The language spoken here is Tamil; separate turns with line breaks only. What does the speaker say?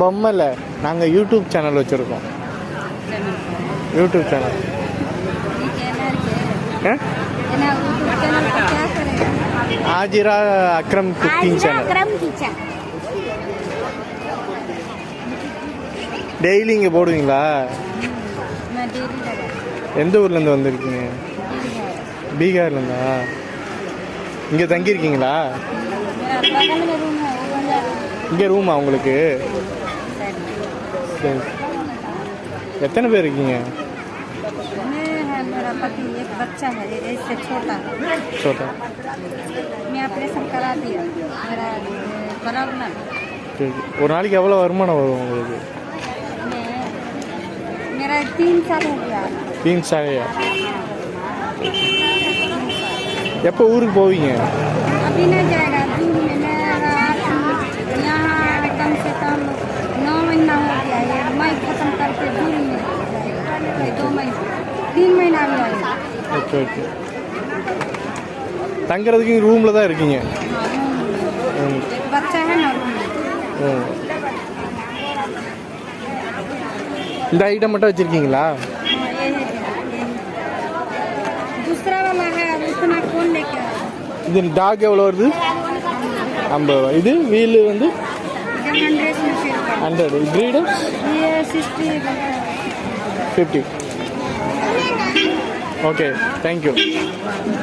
பொம்மையில் நாங்கள் யூடியூப் சேனல் வச்சுருக்கோம். YouTube channel Ajira Akram
cooking channel
daily இங்கே போடுவீங்களா? எந்த ஊர்லேருந்து வந்திருக்கீங்க? பீகார்லேருந்தா இங்கே தங்கியிருக்கீங்களா? இங்கே ரூமா உங்களுக்கு? சரி எத்தனை பேர் இருக்கீங்க
मैं है मेरा पति एक बच्चा है ये इससे छोटा
சொல்கிறேன்
मैं ऑपरेशन करा दिया मेरा प्रॉब्लम
சரி ஒரு நாளைக்கு எவ்வளோ வருமானம் வரும் உங்களுக்கு
मैं मेरा तीन साल हो गया
தீன் சாகையா எப்போ ஊருக்கு போவீங்க
अभी नहीं जाएगा
ஓகே ஓகே. தங்குறதுக்கு ரூமில் தான் இருக்கீங்க? இந்த ஐட்டம் மட்டும் வச்சுருக்கீங்களா? இது டாக் எவ்வளோ வருது? ஐம்பது ரூபா இது வீல் வந்து? Hundred
preterm
fifty Okay, thank you.